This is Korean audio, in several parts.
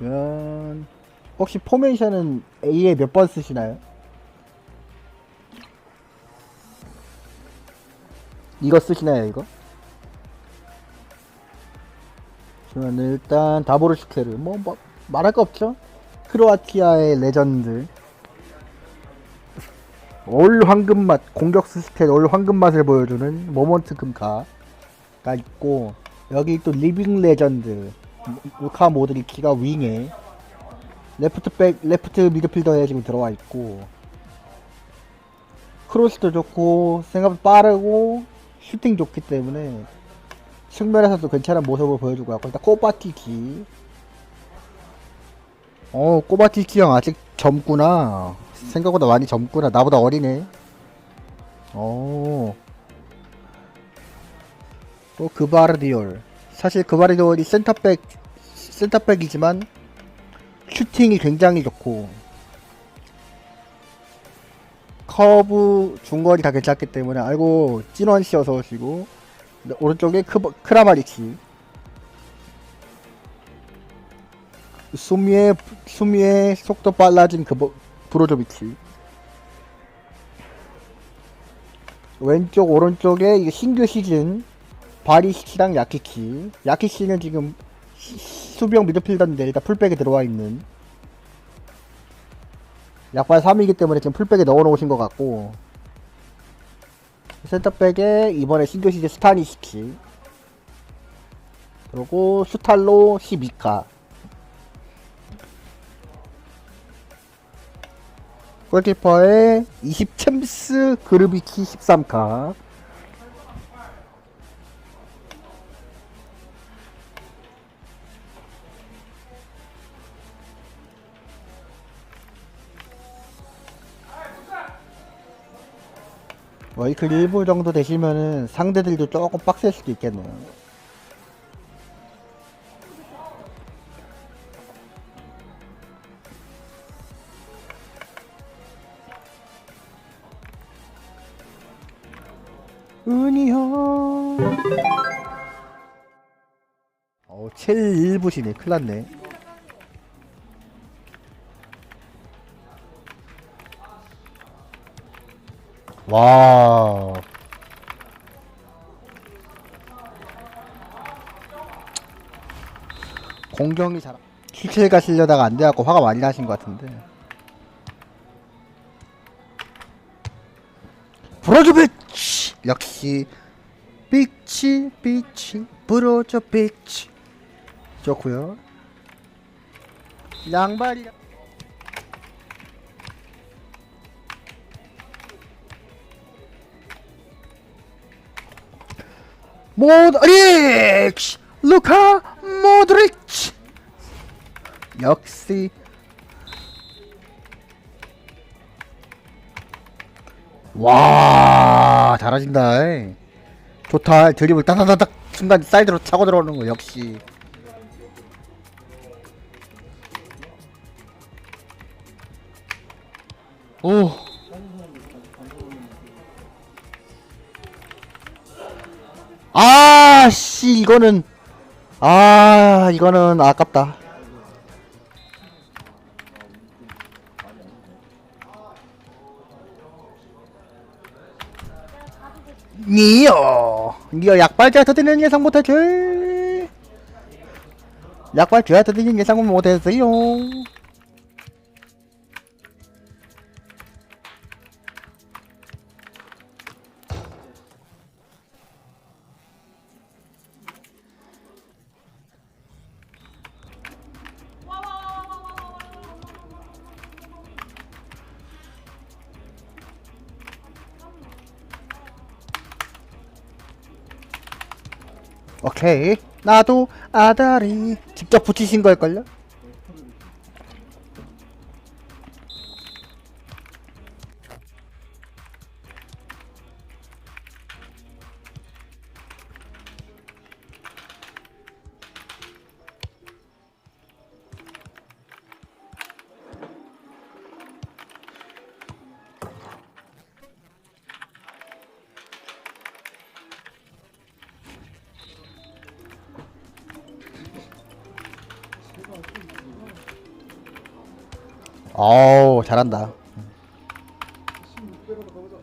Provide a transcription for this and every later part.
그러면 혹시 포메이션은 A에 몇 번 쓰시나요? 이거 쓰시나요 이거? 저는 일단 다보르시케르 뭐, 뭐 말할 거 없죠? 크로아티아의 레전드 올 황금맛 공격 스스켓 올 황금맛을 보여주는 모먼트 금카가 있고 여기 또 리빙 레전드 루카 모드리키가 윙에 레프트 백 레프트 미드필더에 지금 들어와 있고 크로스도 좋고 생각보다 빠르고 슈팅 좋기 때문에 측면에서도 괜찮은 모습을 보여주고 있고 일단 꼬바티키. 어 꼬바티키 형 아직 젊구나. 생각보다 많이 젊구나. 나보다 어리네. 어. 또 그바르디올 사실 그바르디올이 센터백 센터백이지만 슈팅이 굉장히 좋고 커브 중거리 다 괜찮기 때문에 알고 찐원 씨 어서 오시고 네, 오른쪽에 크, 크라마리치. 수미의 수미의 속도 빨라진 그 브로조비치. 왼쪽 오른쪽에 이게 신규 시즌 바리시키랑 야키키. 야키키는 지금 시- 수비형 미드필더인데 일단 풀백에 들어와 있는 약발 3이기 때문에 지금 풀백에 넣어놓으신 것 같고 센터백에 이번에 신규 시즌 스타니시키. 그리고 슈탈로 12카. 골키퍼에 20 챔스 그르비키 13카 워이클 1부 정도 되시면은 상대들도 조금 빡셀 수도 있겠네요. 은희 형. 어, 7 1부시네. 큰일 났네. 와. 공경이 잘 킬킬 가시려다가 안 돼갖고 화가 많이 나신 것 같은데. 브로조비치 역시 비치 비치 브로조비치 좋고요. 양발이 모드리치 루카 모드리치 역시 와 잘하신다. 이. 좋다. 드립을 따다다닥 순간 사이드로 차고 들어오는 거 역시. 오 아, 씨, 이거는, 아, 이거는 아깝다. 니어, 니어 약발자 터지는 예상 못했지. 약발자 터지는 예상 못했어요. 오케이. 나도 아다리 직접 붙이신 걸걸요? 어우 잘한다.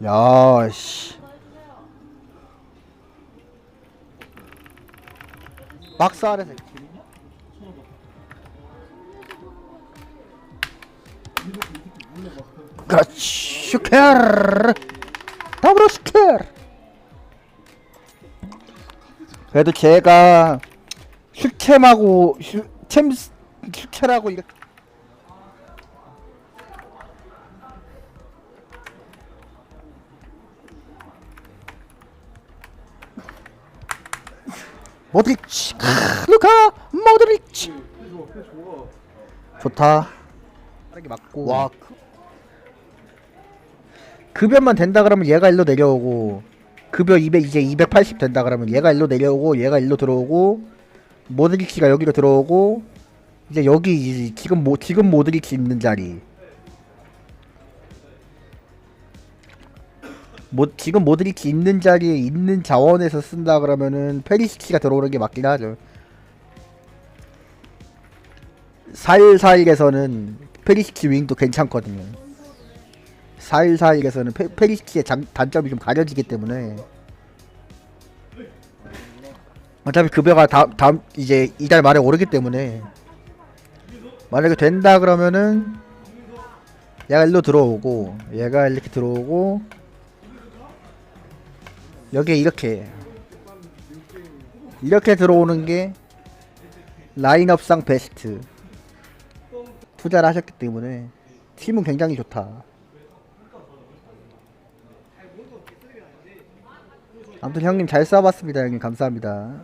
야씨. 박스 아래서 그렇지 슈케르. 더블 슈케르. 그래도 제가 슈챔하고 슈챔 슈체라고 이렇게 모드리치 크, 루카 모드리치 좋다. 빠르게 맞고. 와. 그- 급여만 된다 그러면 얘가 일로 내려오고 급여 200 이제 280 된다 그러면 얘가 일로 내려오고 얘가 일로 들어오고 모드리치가 여기로 들어오고 이제 여기 이- 지금 모 지금 모드리치 있는 자리 뭐 지금 모드리치 있는 자리에 있는 자원에서 쓴다 그러면은 페리시치가 들어오는 게 맞긴 하죠. 414에서는 페리시치 윙도 괜찮거든요. 414에서는 페, 페리시치의 장, 단점이 좀 가려지기 때문에 어차피 급여가 다음, 다음 이제 이달 말에 오르기 때문에 만약에 된다 그러면은 얘가 일로 들어오고 얘가 이렇게 들어오고 여기에 이렇게. 이렇게 들어오는 게 라인업상 베스트. 투자를 하셨기 때문에 팀은 굉장히 좋다. 아무튼 형님 잘 써봤습니다. 형님 감사합니다